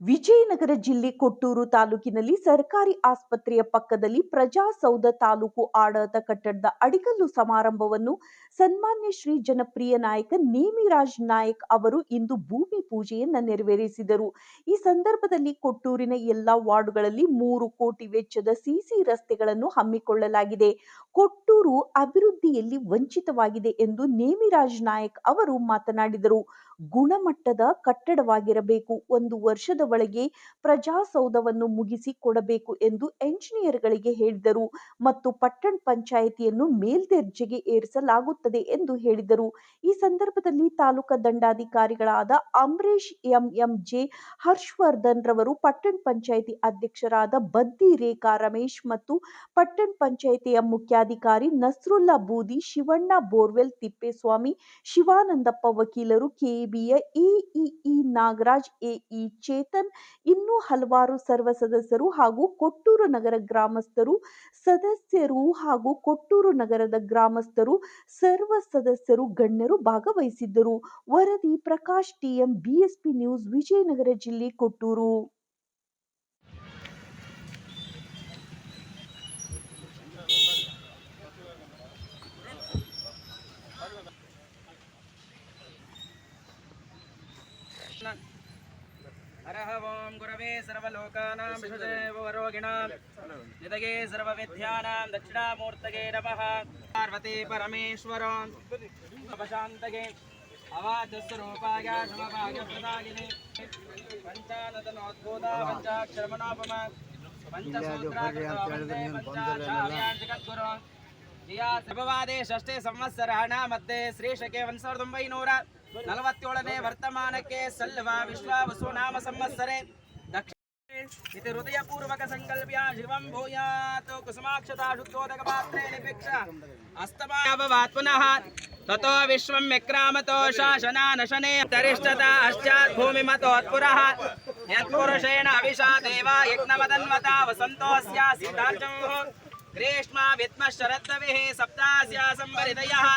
ವಿಜಯನಗರ ಜಿಲ್ಲೆ ಕೊಟ್ಟೂರು ತಾಲೂಕಿನಲ್ಲಿ ಸರ್ಕಾರಿ ಆಸ್ಪತ್ರೆಯ ಪಕ್ಕದಲ್ಲಿ ಪ್ರಜಾಸೌಧ ತಾಲೂಕು ಆಡಳಿತ ಕಟ್ಟಡದ ಅಡಿಗಲ್ಲು ಸಮಾರಂಭವನ್ನು ಸನ್ಮಾನ್ಯ ಶ್ರೀ ಜನಪ್ರಿಯ ನಾಯಕ ನೇಮಿರಾಜ್ ನಾಯಕ್ ಅವರು ಇಂದು ಭೂಮಿ ಪೂಜೆಯನ್ನ ನೆರವೇರಿಸಿದರು. ಈ ಸಂದರ್ಭದಲ್ಲಿ ಕೊಟ್ಟೂರಿನ ಎಲ್ಲಾ ವಾರ್ಡ್ಗಳಲ್ಲಿ ಮೂರು ಕೋಟಿ ವೆಚ್ಚದ ಸಿಸಿ ರಸ್ತೆಗಳನ್ನು ಹಮ್ಮಿಕೊಳ್ಳಲಾಗಿದೆ. ಕೊಟ್ಟೂರು ಅಭಿವೃದ್ಧಿಯಲ್ಲಿ ವಂಚಿತವಾಗಿದೆ ಎಂದು ನೇಮಿರಾಜ್ ನಾಯಕ್ ಅವರು ಮಾತನಾಡಿದರು. ಗುಣಮಟ್ಟದ ಕಟ್ಟಡವಾಗಿರಬೇಕು. ಒಂದು ವರ್ಷದ ಒಳಗೆ ಪ್ರಜಾಸೌಧವನ್ನು ಮುಗಿಸಿ ಕೊಡಬೇಕು ಎಂದು ಎಂಜಿನಿಯರ್ಗಳಿಗೆ ಹೇಳಿದರು ಮತ್ತು ಪಟ್ಟಣ ಪಂಚಾಯಿತಿಯನ್ನು ಮೇಲ್ದರ್ಜೆಗೆ ಏರಿಸಲಾಗುತ್ತದೆ ಎಂದು ಹೇಳಿದರು. ಈ ಸಂದರ್ಭದಲ್ಲಿ ತಾಲೂಕಾ ದಂಡಾಧಿಕಾರಿಗಳಾದ ಅಮರೇಶ್ ಎಂಎಂಜೆ ಹರ್ಷವರ್ಧನ್ ರವರು, ಪಟ್ಟಣ ಪಂಚಾಯಿತಿ ಅಧ್ಯಕ್ಷರಾದ ಬದ್ದಿ ರೇಖಾ ರಮೇಶ್ ಮತ್ತು ಪಟ್ಟಣ ಪಂಚಾಯಿತಿಯ ಮುಖ್ಯಾಧಿಕಾರಿ ನಸ್ರುಲ್ಲಾ ಬೂದಿ, ಶಿವಣ್ಣ ಬೋರ್ವೆಲ್, ತಿಪ್ಪೇಸ್ವಾಮಿ, ಶಿವಾನಂದಪ್ಪ ವಕೀಲರು ಕೆಇಬಿಯ ಇಇಇ ನಾಗರಾಜ್, ಎಇ ಚೇತನ್, ಇನ್ನೂ ಹಲವಾರು ಸರ್ವ ಸದಸ್ಯರು ಹಾಗೂ ಕೊಟ್ಟೂರು ನಗರ ಗ್ರಾಮಸ್ಥರು, ಸದಸ್ಯರು ಹಾಗೂ ಕೊಟ್ಟೂರು ನಗರದ ಗ್ರಾಮಸ್ಥರು, ಸರ್ವ ಸದಸ್ಯರು ಗಣ್ಯರು ಭಾಗವಹಿಸಿದ್ದರು. ವರದಿ Prakash, TM, BSP News, Vijayanagara ಜಿಲ್ಲೆ, ಕೊಟ್ಟೂರು. ಸರ್ವಲೋಕಾನಾಂ ವಿಶ್ವದೇವರೋಗಿಣಾಂ ಜೊತೆಗೆ ಸರ್ವವಿದ್ಯಾನಾಂ ದಕ್ಷಿಣಾಮೂರ್ತಗೆ ನಮಃ. ಪಾರ್ವತಿ ಪರಮೇಶ್ವರ. ಅಪಶಾಂತಗೆ. ಅವಾಚಸ್ವರೂಪಾಯ ಶುಭಭಾಗ್ಯಪ್ರದಾಯಿನಿ ಪಂಚಾನತನೋದ್ಭೂತ ಪಂಚಾಕ್ಷರಮನೋಪಮ ಪಂಚಸೂತ್ರಾಕೃತವಂದೇ ಪಂಚಾಚಾರ್ಯಾನ್ ಜಗದ್ಗುರು. ಜಿಯಾ ಸರ್ವವಾದೆ ಷಷ್ಠೇ ಸಂವತ್ಸರ ಹಣ ಮತ್ತೆ ಶ್ರೀಶಕೆ ಒಂದು ಸಾವಿರದ ಒಂಬೈನೂರ ನಲವತ್ತೇಳನೇ ವರ್ತಮಾನಕ್ಕೆ ಸಲ್ಲುವ ವಿಶ್ವ ವಸು ನಾಮ ಸಂವತ್ಸರೆ. इति हृदय पूर्वक संकल्प्य शिवं कुसुमाक्षता शुद्धोदक पात्रे निपिक्ष अस्तमाववात् पुनः ततो विश्वं विक्रामतो शासना नशने तरिष्ठता अश्चात् भूमिमतोत्पुरः यत्पुरुषेण अविशा देवा यज्ञमदन्वता वसन्तोऽस्यासीतार्जमुः ग्रीष्मा विद्मः शरद्रविः सप्तास्या संवरितयः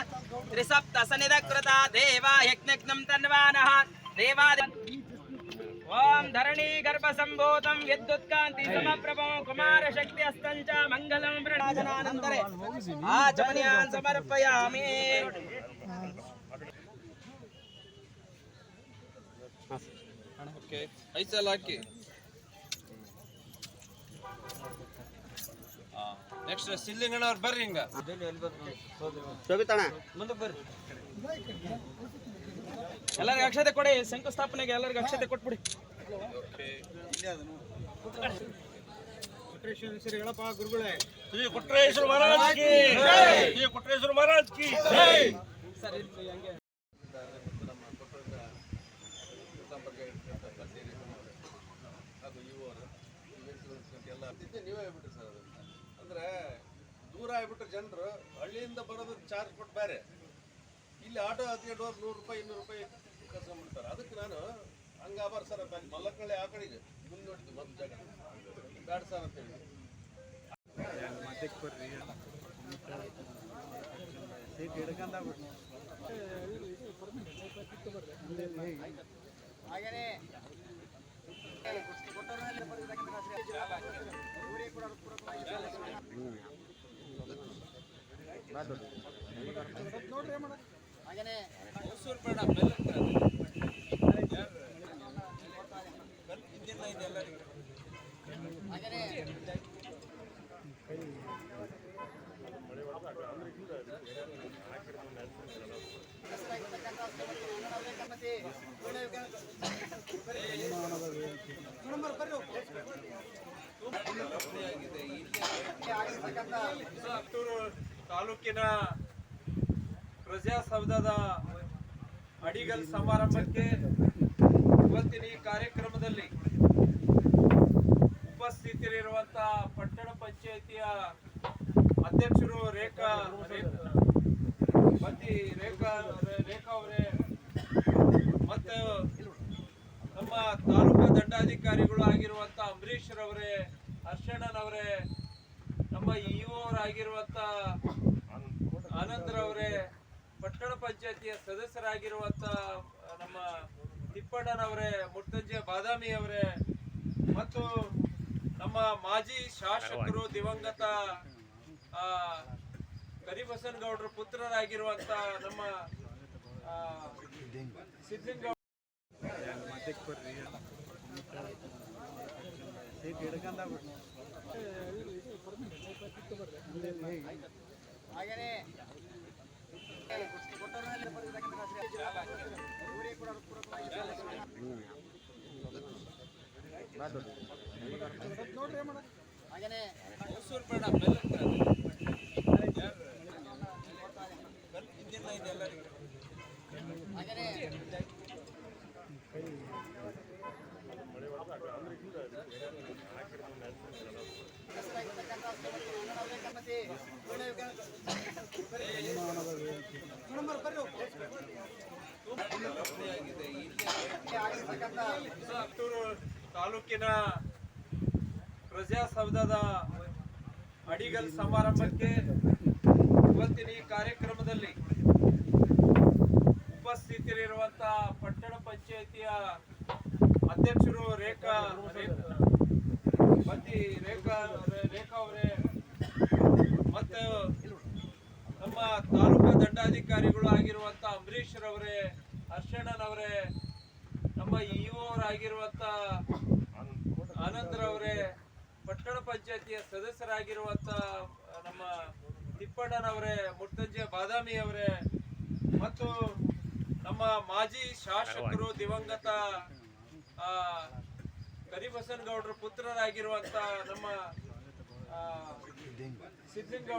त्रिसप्तसनिधकृता देवा यज्ञघ्नं तन्वानः देवादि ಓಂ ಧರಣಿ ಗರ್ಭ ಸಂಭೂತಂ ವಿದ್ಯುತ್ಕಾಂತಿ ಸಮಪ್ರಭೋ ಕುಮಾರ ಶಕ್ತಿ ಅಸ್ತಂಚ ಮಂಗಲಂ ಪ್ರಣಾಜನಾನಂತರೆ ಆಚಮನಿಯಾನ್ ಸಮರ್ಪಯಾಮಿ ಓಕೆ ಐದು ಸಲ ಹಾಕಿ ನೆಕ್ಸ್ಟ್ ಸಿಲ್ಲಿಂಗಣ್ಣವ್ರು ಬರ್ರಿ ಹಿಂಗ ಮುಂದಕ್ಕೆ ಬರ್ರಿ. ಎಲ್ಲರಿಗೂ ಅಕ್ಷತೆ ಕೊಡಿ ಶಂಕುಸ್ಥಾಪನೆಗೆ ಎಲ್ಲರಿಗೂ ಅಕ್ಷತೆ ಕೊಟ್ಬಿಡಿ. ಶ್ರೀ ಕೊಟ್ರೇಶ್ವರ ಮಹಾರಾಜ್ ಕಿ ಶ್ರೀ ಕೊಟ್ರೇಶ್ವರ ಮಹಾರಾಜ್ ಕಿ ಸರ್ ಇರ್ಲಿ ಹಂಗೆ. ನೀವೇ ಹೇಳ್ಬಿಟ್ರಿ ಸರ್ ಅದು ಅಂದ್ರೆ ದೂರ ಆಗ್ಬಿಟ್ರೆ ಜನರು ಹಳ್ಳಿಯಿಂದ ಬರೋದು ಚಾರ್ಜ್ ಕೊಟ್ಟು ಬೇರೆ. ಇಲ್ಲಿ ಆಟೋ ಹತ್ಕೊಂಡು ಹೋಗಿ ನೂರು ರೂಪಾಯಿ ಇನ್ನೂರು ರೂಪಾಯಿ ಕಸ್ಕೊಂಡ್ಬಿಡ್ತಾರೆ ಅದಕ್ಕೆ ನಾನು ಹಂಗಾಬಾರ ಸರ್ ಅಂತ ಮಲ್ಲಕ್ಕಳ್ಳಿ ಆ ಕಡೆಗೆ ಮುಂದೆ ನೋಡಿದ್ದು ಮೊದಲು ಜಾಗ ಬ್ಯಾಡ ಸರ್ ಅಂತ ಹೇಳಿ ಹೊಸೂರು ಬೇಡ ಮೆಲ್ಲಕ್ಕೆ ಹಿಂದಿನ ಇದೆ ಎಲ್ಲರಿಗೂ ಹತ್ತೂರು ತಾಲೂಕಿನ ಪ್ರಜಾಸೌಧದ ಅಡಿಗಲ್ ಸಮಾರಂಭಕ್ಕೆ ಇವತ್ತಿನ ಈ ಕಾರ್ಯಕ್ರಮದಲ್ಲಿ ಉಪಸ್ಥಿತರಿರುವಂತಹ ಪಟ್ಟಣ ಪಂಚಾಯಿತಿಯ ಅಧ್ಯಕ್ಷರು ರೇಖಾ ಮತ್ತಿ ರೇಖಾ ರೇಖಾ ಅವರೇ, ಮತ್ತು ನಮ್ಮ ತಾಲೂಕು ದಂಡಾಧಿಕಾರಿಗಳು ಆಗಿರುವಂತ ಅಂಬರೀಶ್ ರವರೇ ಹರ್ಷಣ್ಣನವರೇ ನಮ್ಮ ಇಒ ಆಗಿರುವಂತ ಆನಂದ್ ರವರೇ ಪಟ್ಟಣ ಪಂಚಾಯತಿಯ ಸದಸ್ಯರಾಗಿರುವಂತ ನಮ್ಮ ತಿಪ್ಪಣ್ಣನವರೇ ಮುರ್ತಂಜೆ ಬಾದಾಮಿ ಅವರೇ ಮತ್ತು ನಮ್ಮ ಮಾಜಿ ಶಾಸಕರು ದಿವಂಗತ ಕರಿಬಸನಗೌಡರ ಪುತ್ರರಾಗಿರುವಂತ ನಮ್ಮ ಆ, ಬೇಡ ಬೆಲ್ಲಕ್ಕೆ ಬೆಲ್ಲ ಹಿಂದಿನ ಇದೆ ಎಲ್ಲರಿಗೂ. ಹತ್ತೂರು ತಾಲೂಕಿನ ಪ್ರಜಾಸೌಧದ ಅಡಿಗಲ್ ಸಮಾರಂಭಕ್ಕೆ ಇವತ್ತಿನ ಈ ಕಾರ್ಯಕ್ರಮದಲ್ಲಿ ಉಪಸ್ಥಿತರಿರುವಂತಹ ಪಟ್ಟಣ ಪಂಚಾಯಿತಿಯ ಅಧ್ಯಕ್ಷರು ರೇಖಾ ರೇಖಾ ರೇಖಾ ಅವರೇ, ಮತ್ತು ನಮ್ಮ ತಾಲೂಕು ದಂಡಾಧಿಕಾರಿಗಳು ಆಗಿರುವಂತ ಅಂಬರೀಶ್ ರವರೇ ಹರ್ಷಣ್ಣನವರೇ ನಮ್ಮ ಇಒ ಅವರಾಗಿರುವಂತ ಆನಂದ್ರವರೇ ಪಟ್ಟಣ ಪಂಚಾಯತಿಯ ಸದಸ್ಯರಾಗಿರುವಂತ ನಮ್ಮ ತಿಪ್ಪಣ್ಣನವರೇ ಮುರ್ತಂಜೆ ಬಾದಾಮಿ ಅವರೇ ಮತ್ತು ನಮ್ಮ ಮಾಜಿ ಶಾಸಕರು ದಿವಂಗತ ಕರಿಬಸನಗೌಡರ ಪುತ್ರರಾಗಿರುವಂತ ನಮ್ಮ ಆ, ಸಿದ್ಲಿಂಗೌಡ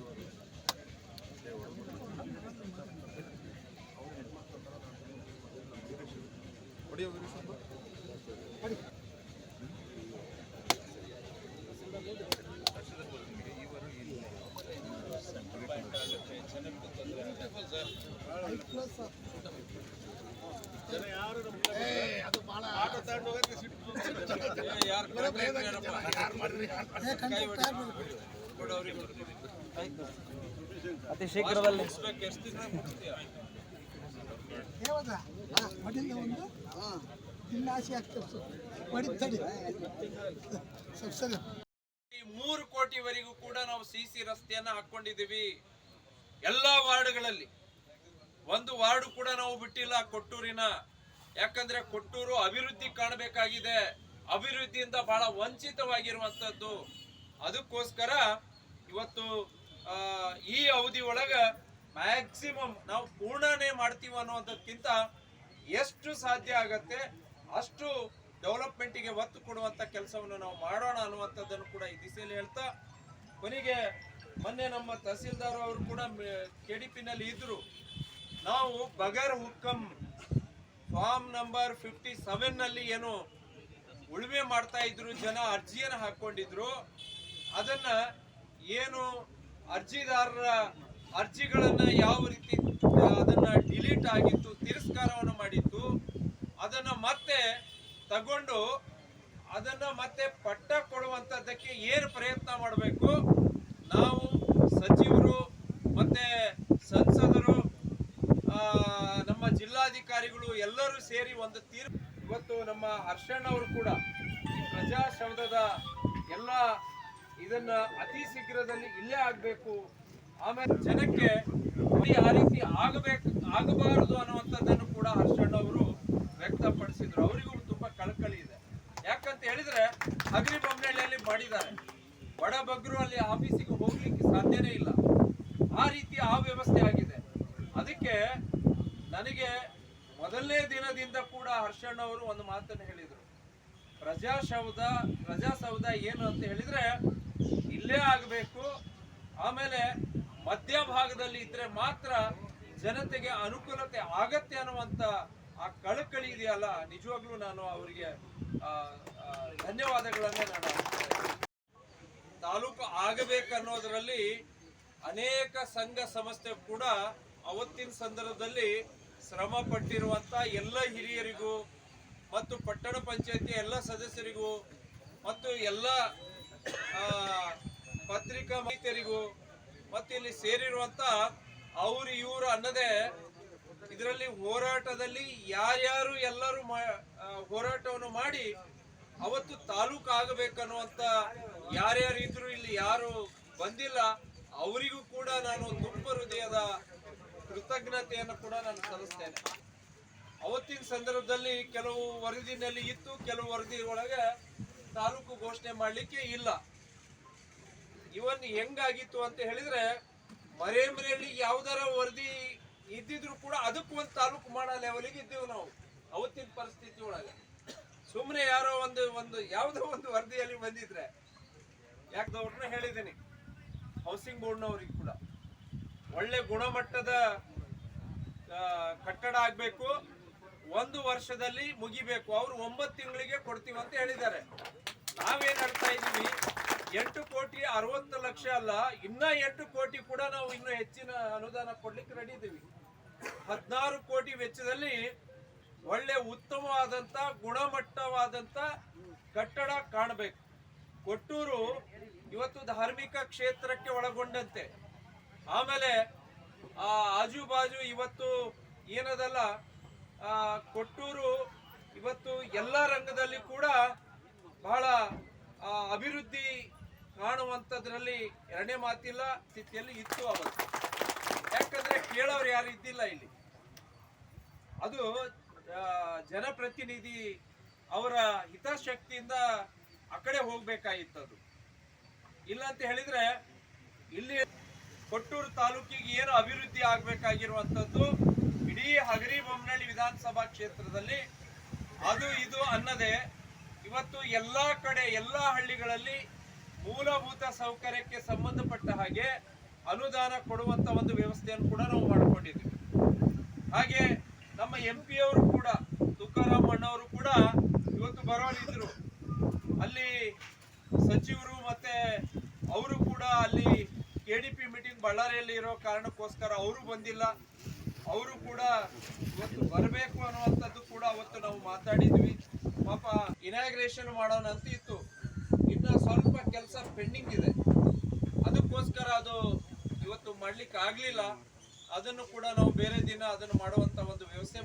ಮುಗಿಸ್ತೀಯ? ಶೀಘ್ರದಲ್ಲಿ ಒಂದು ಮೂರು ಕೋಟಿವರೆಗೂ ಕೂಡ ನಾವು ಸಿಸಿ ರಸ್ತೆಯನ್ನ ಹಾಕೊಂಡಿದ್ದೀವಿ ಎಲ್ಲಾ ವಾರ್ಡ್ಗಳಲ್ಲಿ ಒಂದು ವಾರ್ಡ್ ಕೂಡ ನಾವು ಬಿಟ್ಟಿಲ್ಲ ಕೊಟ್ಟೂರಿನ. ಯಾಕಂದ್ರೆ ಕೊಟ್ಟೂರು ಅಭಿವೃದ್ಧಿ ಕಾಣಬೇಕಾಗಿದೆ. ಅಭಿವೃದ್ಧಿಯಿಂದ ಬಹಳ ವಂಚಿತವಾಗಿರುವಂತದ್ದು ಅದಕ್ಕೋಸ್ಕರ ಇವತ್ತು ಈ ಅವಧಿ ಒಳಗ ಮ್ಯಾಕ್ಸಿಮಮ್ ನಾವು ಪೂರ್ಣನೇ ಮಾಡ್ತೀವಿ ಅನ್ನೋದಕ್ಕಿಂತ ಎಷ್ಟು ಸಾಧ್ಯ ಆಗತ್ತೆ, ಅಷ್ಟು ಡೆವಲಪ್ಮೆಂಟಿಗೆ ಒತ್ತು ಕೊಡುವಂತ ಕೆಲಸವನ್ನು ನಾವು ಮಾಡೋಣ ಅನ್ನುವಂಥದ್ದನ್ನು ಕೂಡ ಈ ದಿಸೆಯಲ್ಲಿ ಹೇಳ್ತಾ, ಕೊನೆಗೆ ಮೊನ್ನೆ ನಮ್ಮ ತಹಸೀಲ್ದಾರ್ ಅವರು ಕೂಡ ಕೆ ಡಿ ಪಿನಲ್ಲಿ ಇದ್ರು. ನಾವು ಬಗರ್ ಹುಕ್ಕಂ ಫಾರ್ಮ್ ನಂಬರ್ ಫಿಫ್ಟಿ ಸೆವೆನ್ನಲ್ಲಿ ಏನು ಉಳುಮೆ ಮಾಡ್ತಾ ಇದ್ರು, ಜನ ಅರ್ಜಿಯನ್ನು ಹಾಕೊಂಡಿದ್ರು ಅದನ್ನ ಏನು ಅರ್ಜಿದಾರರ ಅರ್ಜಿಗಳನ್ನ ಯಾವ ರೀತಿ, ಅದನ್ನ ಡಿಲೀಟ್ ಆಗಿತ್ತು, ತಿರಸ್ಕಾರವನ್ನು ಮಾಡಿತ್ತು, ಅದನ್ನ ಮತ್ತೆ ತಗೊಂಡು ಅದನ್ನ ಮತ್ತೆ ಪಟ್ಟ ಕೊಡುವಂಥದ್ದಕ್ಕೆ ಏನು ಪ್ರಯತ್ನ ಮಾಡಬೇಕು? ನಾವು ಸಚಿವರು ಮತ್ತೆ ನಮ್ಮ ಜಿಲ್ಲಾಧಿಕಾರಿಗಳು ಎಲ್ಲರೂ ಸೇರಿ ಒಂದು ತೀರ್ಪು ಇವತ್ತು ನಮ್ಮ ಹರ್ಷಣ್ಣ ಅವರು ಕೂಡ ಈ ಎಲ್ಲ ಇದನ್ನ ಅತಿ ಶೀಘ್ರದಲ್ಲಿ ಇಲ್ಲೇ ಆಗಬೇಕು. ಆಮೇಲೆ ಜನಕ್ಕೆ ಆ ರೀತಿ ಆಗಬೇಕು, ಆಗಬಾರದು ಅನ್ನುವಂಥದ್ದನ್ನು ಕೂಡ ಹರ್ಷಣ್ಣ ಅವರು ವ್ಯಕ್ತಪಡಿಸಿದ್ರು. ಅವರಿಗೂ ತುಂಬಾ ಕಳಕಳಿ ಇದೆ. ಯಾಕಂತ ಹೇಳಿದ್ರೆ ಅಗ್ರಿ ಬೊಮ್ಮನಹಳ್ಳಿಯಲ್ಲಿ ಮಾಡಿದ್ದಾರೆ. ಬಡಬಗ್ರು ಅಲ್ಲಿ ಆಫೀಸಿಗೆ ಹೋಗ್ಲಿಕ್ಕೆ ಸಾಧ್ಯನೇ ಇಲ್ಲ. ಆ ರೀತಿ ಆ ವ್ಯವಸ್ಥೆ ಆಗಿದೆ. ಅದಕ್ಕೆ ನನಗೆ ಮೊದಲನೇ ದಿನದಿಂದ ಕೂಡ ಹರ್ಷಣ್ಣ ಅವರು ಒಂದು ಮಾತನ್ನು ಹೇಳಿದರು ಪ್ರಜಾಸೌಧ ಪ್ರಜಾಸೌಧ ಏನು ಅಂತ ಹೇಳಿದ್ರೆ, ಇಲ್ಲೇ ಆಗಬೇಕು, ಆಮೇಲೆ ಮಧ್ಯಭಾಗದಲ್ಲಿ ಇದ್ರೆ ಮಾತ್ರ ಜನತೆಗೆ ಅನುಕೂಲತೆ ಆಗತ್ತೆ ಅನ್ನುವಂತ ಆ ಕಳಕಳಿ ಇದೆಯಲ್ಲ, ನಿಜವಾಗ್ಲೂ ನಾನು ಅವರಿಗೆ ಧನ್ಯವಾದಗಳನ್ನ ನಾನು. ತಾಲೂಕು ಆಗಬೇಕನ್ನೋದರಲ್ಲಿ ಅನೇಕ ಸಂಘ ಸಂಸ್ಥೆ ಕೂಡ ಅವತ್ತಿನ ಸಂದರ್ಭದಲ್ಲಿ ಶ್ರಮ ಪಟ್ಟಿರುವಂತ ಎಲ್ಲ ಹಿರಿಯರಿಗೂ ಮತ್ತು ಪಟ್ಟಣ ಪಂಚಾಯತಿ ಎಲ್ಲ ಸದಸ್ಯರಿಗೂ ಮತ್ತು ಎಲ್ಲ ಪತ್ರಿಕಾ ಮಾಹಿತಿಯರಿಗೂ ಮತ್ತು ಇಲ್ಲಿ ಸೇರಿರುವಂತ ಅವರು ಇವರು ಅನ್ನದೇ ಇದರಲ್ಲಿ ಹೋರಾಟದಲ್ಲಿ ಯಾರ್ಯಾರು ಎಲ್ಲರೂ ಹೋರಾಟವನ್ನು ಮಾಡಿ ಅವತ್ತು ತಾಲೂಕು ಆಗಬೇಕನ್ನುವಂತ ಯಾರ್ಯಾರು ಇದ್ರು ಇಲ್ಲಿ ಯಾರು ಬಂದಿಲ್ಲ, ಅವರಿಗೂ ಕೂಡ ನಾನು ತುಂಬ ಹೃದಯದ ಕೃತಜ್ಞತೆಯನ್ನು ಕೂಡ ನಾನು ಸಲ್ಲಿಸ್ತೇನೆ. ಅವತ್ತಿನ ಸಂದರ್ಭದಲ್ಲಿ ಕೆಲವು ವರದಿನಲ್ಲಿ ಇತ್ತು, ಕೆಲವು ವರದಿ ಒಳಗೆ ತಾಲೂಕು ಘೋಷಣೆ ಮಾಡಲಿಕ್ಕೆ ಇಲ್ಲ. ಇವನ್ ಹೆಂಗಾಗಿತ್ತು ಅಂತ ಹೇಳಿದ್ರೆ ಮರೇಮರೆಯಲ್ಲಿ ಯಾವ್ದಾರ ವರದಿ ಇದ್ದಿದ್ರು ಕೂಡ ಅದಕ್ಕೂ ಒಂದು ತಾಲೂಕು ಮಾಡೋ ಲೆವೆಲಿಗೆ ಇದ್ದೀವಿ ನಾವು, ಅವತ್ತಿನ ಪರಿಸ್ಥಿತಿ ಒಳಗೆ. ಸುಮ್ಮನೆ ಯಾರೋ ಒಂದು ಒಂದು, ಯಾವುದೋ ಒಂದು ವರದಿಯಲ್ಲಿ ಬಂದಿದ್ರೆ ಯಾಕದವ್ರನ್ನ ಹೇಳಿದ್ದೀನಿ ಹೌಸಿಂಗ್ ಬೋರ್ಡ್ನವ್ರಿಗೆ ಕೂಡ. ಒಳ್ಳೆ ಗುಣಮಟ್ಟದ ಕಟ್ಟಡ ಆಗಬೇಕು. ಒಂದು ವರ್ಷದಲ್ಲಿ ಮುಗಿಬೇಕು. ಅವರು ಒಂಬತ್ತು ತಿಂಗಳಿಗೆ ಕೊಡ್ತೀವಿ ಅಂತ ಹೇಳಿದ್ದಾರೆ. ನಾವೇನ್ ಹೇಳ್ತಾ ಇದೀವಿ ಎಂಟು ಕೋಟಿ ಅರವತ್ತು ಲಕ್ಷ ಅಲ್ಲ, ಇನ್ನ ಎಂಟು ಕೋಟಿ ಕೂಡ ನಾವು ಇನ್ನೂ ಹೆಚ್ಚಿನ ಅನುದಾನ ಕೊಡ್ಲಿಕ್ಕೆ ರೆಡಿ ಇದ್ದೀವಿ. ಹದಿನಾರು ಕೋಟಿ ವೆಚ್ಚದಲ್ಲಿ ಒಳ್ಳೆ ಉತ್ತಮವಾದಂತ ಗುಣಮಟ್ಟವಾದಂತ ಕಟ್ಟಡ ಕಾಣಬೇಕು. ಕೊಟ್ಟೂರು ಇವತ್ತು ಧಾರ್ಮಿಕ ಕ್ಷೇತ್ರಕ್ಕೆ ಒಳಗೊಂಡಂತೆ. ಆಮೇಲೆ, ಆ ಆಜು ಬಾಜು ಇವತ್ತು ಏನದಲ್ಲ ಕೊಟ್ಟೂರು ಇವತ್ತು ಎಲ್ಲ ರಂಗದಲ್ಲಿ ಕೂಡ ಬಹಳ ಅಭಿವೃದ್ಧಿ ಕಾಣುವಂಥದ್ರಲ್ಲಿ ಎರಡನೇ ಮಾತಿಲ್ಲ, ಸ್ಥಿತಿಯಲ್ಲಿ ಇತ್ತು ಅವತ್ತು. ಯಾಕಂದ್ರೆ ಕೇಳೋರು ಯಾರು ಇದ್ದಿಲ್ಲ ಇಲ್ಲಿ. ಅದು ಜನಪ್ರತಿನಿಧಿ ಅವರ ಹಿತಾಸಕ್ತಿಯಿಂದ ಆ ಕಡೆ ಹೋಗಬೇಕಾಗಿತ್ತು ಅದು ಇಲ್ಲ ಅಂತ ಹೇಳಿದ್ರೆ, ಇಲ್ಲಿ ಕೊಟ್ಟೂರು ತಾಲೂಕಿಗೆ ಏನು ಅಭಿವೃದ್ಧಿ ಆಗಬೇಕಾಗಿರುವಂಥದ್ದು, ಇಡೀ ಹಗರಿ ಬೊಮ್ಮನಹಳ್ಳಿ ವಿಧಾನಸಭಾ ಕ್ಷೇತ್ರದಲ್ಲಿ. ಅದು ಇದು ಅನ್ನದೇ, ಇವತ್ತು ಎಲ್ಲಾ ಕಡೆ, ಎಲ್ಲಾ ಹಳ್ಳಿಗಳಲ್ಲಿ ಮೂಲಭೂತ ಸೌಕರ್ಯಕ್ಕೆ ಸಂಬಂಧಪಟ್ಟ ಹಾಗೆ ಅನುದಾನ ಕೊಡುವಂತ ಒಂದು ವ್ಯವಸ್ಥೆಯನ್ನು ಕೂಡ ನಾವು ಮಾಡಿಕೊಂಡಿದ್ದೀವಿ. ಹಾಗೆ ನಮ್ಮ ಎಂ ಪಿ ಅವರು ಕೂಡ, ತುಕಾರಾಮ್ ಅಣ್ಣವರು ಕೂಡ ಇವತ್ತು ಬರೋರಿದ್ರು ಅಲ್ಲಿ ಸಚಿವರು ಮತ್ತೆ ಅವರು ಕೂಡ ಅಲ್ಲಿ ಕೆ ಡಿ ಪಿ ಮೀಟಿಂಗ್ ಬಳ್ಳಾರಿಯಲ್ಲಿ ಇರೋ ಕಾರಣಕ್ಕೋಸ್ಕರ ಅವರು ಬಂದಿಲ್ಲ. ಅವರು ಕೂಡ ಇವತ್ತು ಬರಬೇಕು ಅನ್ನುವಂಥದ್ದು ಕೂಡ ಅವತ್ತು ನಾವು ಮಾತಾಡಿದ್ವಿ. ಪಾಪ ಇನಾಗ್ರೇಷನ್ ಮಾಡೋಣ ಅಂತ ಇತ್ತು ಇನ್ನು ಸ್ವಲ್ಪ ಕೆಲಸ ಪೆಂಡಿಂಗ್ ಇದೆ. ಅದಕ್ಕೋಸ್ಕರ ಅದು ಇವತ್ತು ಮಾಡ್ಲಿಕ್ಕೆ ಆಗಲಿಲ್ಲ ಅದನ್ನು ಕೂಡ ನಾವು ಬೇರೆ ದಿನ ಅದನ್ನು ಮಾಡುವಂಥ ಒಂದು ವ್ಯವಸ್ಥೆ